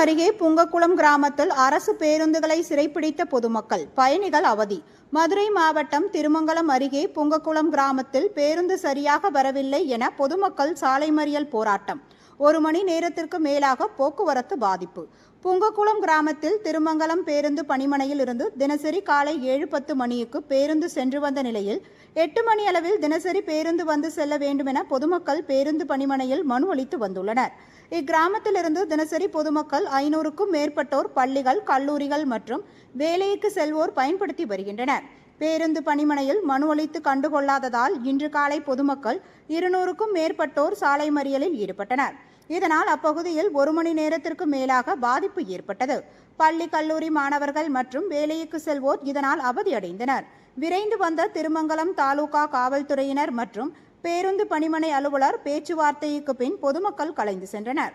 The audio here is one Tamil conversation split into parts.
அருகே புங்கக்குளம் கிராமத்தில் அரசு பேருந்துகளை சிறைப்பிடித்த பொதுமக்கள் பயணிகள் அவதி. மதுரை மாவட்டம் திருமங்கலம் அருகே புங்கக்குளம் கிராமத்தில் பேருந்து சரியாக வரவில்லை என பொதுமக்கள் சாலை மறியல் போராட்டம். ஒரு மணி நேரத்திற்கு மேலாக போக்குவரத்து பாதிப்பு. புங்கக்குளம் கிராமத்தில் திருமங்கலம் பேருந்து பணிமனையில் இருந்து தினசரி காலை ஏழு பத்து மணிக்கு பேருந்து சென்று வந்த நிலையில் எட்டு மணி அளவில் தினசரி பேருந்து வந்து செல்ல வேண்டுமென பொதுமக்கள் பேருந்து பணிமனையில் மனு அளித்து வந்துள்ளனர். இக்கிராமத்திலிருந்து தினசரி பொதுமக்கள் ஐநூறுக்கும் மேற்பட்டோர் பள்ளிகள் கல்லூரிகள் மற்றும் வேலைக்கு செல்வோர் பயன்படுத்தி வருகின்றனர். பேருந்து பணிமனையில் மனு அளித்து கண்டுகொள்ளாததால் இன்று காலை பொதுமக்கள் இருநூறுக்கும் மேற்பட்டோர் சாலை மறியலில் ஈடுபட்டனர். இதனால் அப்பகுதியில் ஒரு மணி நேரத்திற்கு மேலாக பாதிப்பு ஏற்பட்டது. பள்ளி கல்லூரி மாணவர்கள் மற்றும் வேலைக்கு செல்வோர் இதனால் அவதியடைந்தனர். விரைந்து வந்த திருமங்கலம் தாலுகா காவல்துறையினர் மற்றும் பேருந்து பணிமனை அலுவலர் பேச்சுவார்த்தைக்கு பின் பொதுமக்கள் கலைந்து சென்றனர்.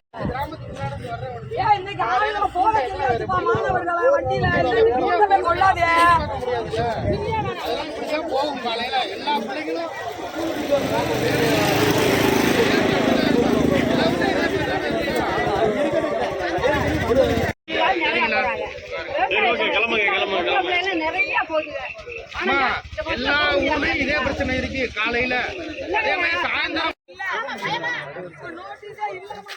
ஏன் இன்னைக்கு ஆளுங்களை போக சொல்லி வச்சுப்பா மாணவர்களை? வண்டியில கூட்டமே கொள்ளாதே. எல்லா ஊர்லயும் இதே பிரச்சனை இருக்கு. காலையில அதே மாதிரி சாயந்தரம் நோட்டீஸா இல்லாம